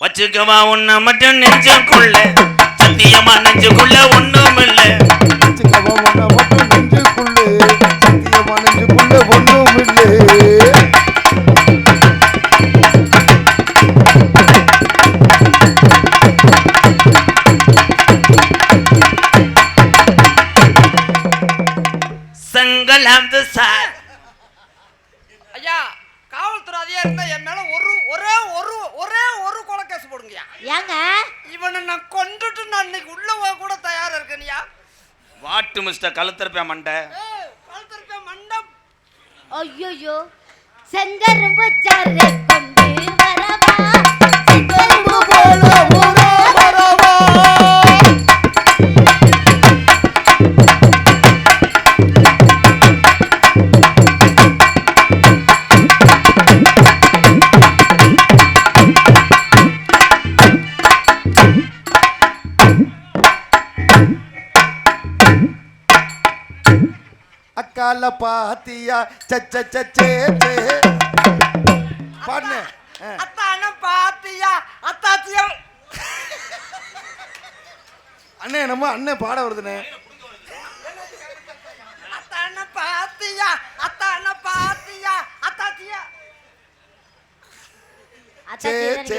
வச்சுக்கவா உன்னை மட்டும் நெஞ்சுக்குள்ள. சத்தியமா நெஞ்சுக்குள்ள ஒண்ணும் இல்ல வச்சுக்கவா உன்னை மட்டும் நெஞ்சுக்குள்ளே. சத்தியமா நெஞ்சுக்குள்ளே ஒன்றும் இல்லை செங்கல் சார். ஐயா காவல்துறை அதிகாரி இருந்தா என் மேல ஒரு ஒரே ஒரு ஒரே ஒரு கொலை கேஸ் போடுங்கய்யா ஏங்க? இவனை நான் கொண்டுட்டு நான் இன்னைக்கு உள்ள போக கூட தயாரா இருக்கேன்யா. வாட்டு மிஸ்டர் கழுத்தரப்பா மண்டை. கழுத்திருக்க மண்டம். ஐயோ செங்கரும்பு சாறு கொண்டு வரவா? அக்கால பாத்தியா? சச்ச சச்சே பாடுனே. அத்தான பாத்தியா? அத்தாச்சியா. அண்ணே நம்ம அண்ணன் பாட வருதுண்ணே அத்தான பாத்தியா? அத்தான பாத்தியா? அத்தாச்சியா. அத்தாச்சி சே, தான் சே.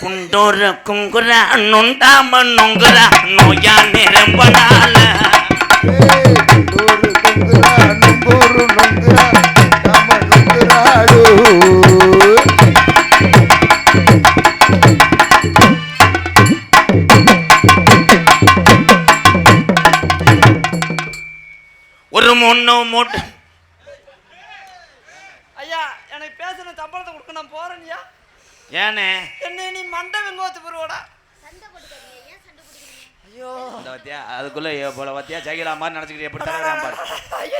நீங்க குண்டோர குங்குற நுண்டாம நொங்குற நோயா நிரம்பனால. ஒரு முன்னோ மூட்டை ஐயா எனக்கு பேசுன சம்பளத்தை கொடுக்க நான் போறேன்யா. ஏனே? என்ன நீ மண்டை வெங்கோத்து போடுவோடா. ஐயோ. இந்த வத்தியா அதுக்குள்ள ஏ போல வத்தியா ஜெயிலா மாதிரி நினைச்சுக்கிட்டு எப்படி தரேன் பாரு. ஐயோ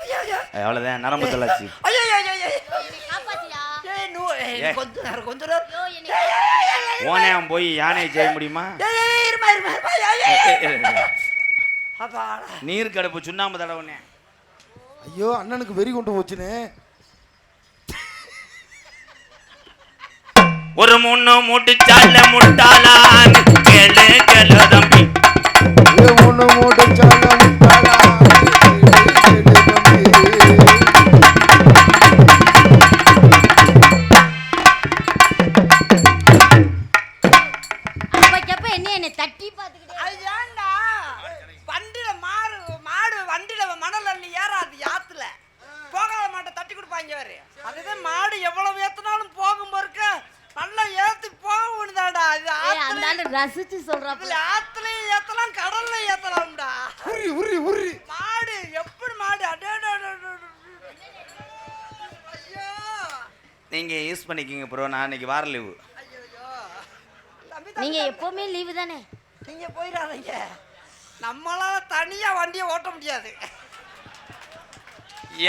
ஐயோ ஐயோ அவ்வளவுதான் நரம்பு தள்ளாச்சு ஐயோ ஐயோ ஐயோ என்னை காப்பாத்தியா ஏய் நூ ஏய் ஏய். கொஞ்ச நேரம் கொஞ்ச நேரம் ஐயோ என்னை ஓனே அவன் போய் யானையை செய்ய முடியுமா நீர் கடுப்பு சுண்ணாம்பு தடவுனே ஐயோ அண்ணனுக்கு வெறி கொண்டு போச்சுனே ஒரு முன்னு முடிச்சால முட்டாளான். கேளு ஆளு ரசிச்சு சொல்றாப்புல ஆத்துலயும் ஏத்தலாம் கடல்ல ஏத்தலாம்டா. உர்ரி உர்ரி உர்ரி மாடு எப்படி மாடு? அடே. ஐயோ. நீங்க யூஸ் பண்ணிக்கிங்க ப்ரோ நான் இன்னைக்கு வார லீவு ஐயோ தம்பி தம்பி, நீங்க. எப்பவுமே லீவு தானே? நீங்க போயிடாதீங்க. நம்மளால தனியா வண்டியை ஓட்ட முடியாது.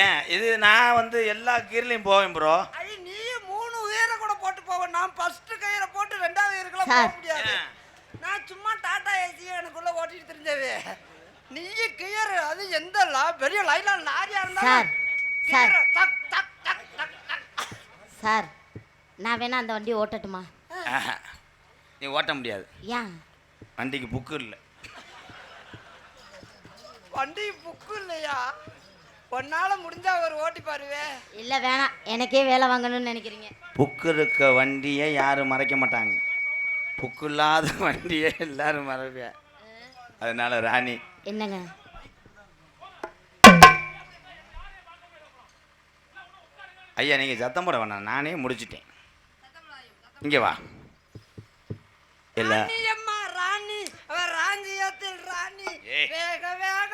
ஏன்? இது நான் வந்து எல்லா கீர்லையும் போவேன் ப்ரோ ஐய நீ மூணு உயர கூட போட்டு போவ நான் ஃபர்ஸ்ட் உயரக்குள்ள சார். நான் சும்மா டாடா ஏசி எனக்குள்ள ஓட்டிட்டு தெரிஞ்சது. நீ கியர் அது எந்த லா- பெரிய லைனா லாரியா இருந்தா சார், சார். சார் நான் வேணா அந்த வண்டியை ஓட்டட்டுமா. நீ ஓட்ட முடியாது. ஏன் வண்டிக்கு புக்கு இல்லை. வண்டி புக்கு இல்லையா? ஒன்னால முடிஞ்சா ஒரு ஓட்டி பாருவே. இல்ல வேணாம். எனக்கே வேலை வாங்கணும்னு நினைக்கிறீங்க. புக்கு இருக்க வண்டியை யாரும் மறைக்க மாட்டாங்க. புக்கு இல்லாத வண்டியை எல்லாரும் மறைப்பா அதனால ராணி. என்னங்க? ஐயா நீங்க சத்தம் போட வேணாம். நானே முடிச்சிட்டேன். இங்க வா. இல்ல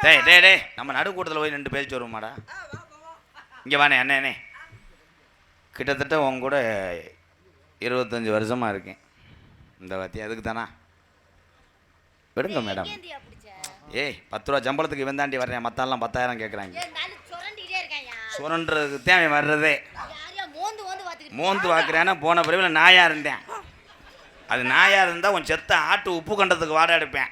டேய் டேய் டேய். நம்ம நடுக்கூட்டத்தில் போய் ரெண்டு பேச்சு வருமாடா ஆ, வா, வா, வா. இங்கே வாண்ணே அண்ணே கிட்டத்தட்ட உன் கூட இருபத்தஞ்சி வருஷமாக இருக்கேன். இந்த வாத்தி அதுக்கு தானா? விடுங்க மேடம்? ஏய் பத்து ரூபா சம்பளத்துக்கு இவன் தாண்டி வர்றேன். மத்தாலாம் பத்தாயிரம் கேட்குறாங்க தான் அவன் வர்றதே. யாரையா மோந்து மோந்து பார்த்துக்கிட்டு மோந்து பார்க்குறேன்னா போன பிறவில் நாயாக இருந்தேன்? அது நாயாக இருந்தால் உன் செத்த ஆட்டு உப்பு கண்டத்துக்கு வாட எடுப்பேன்.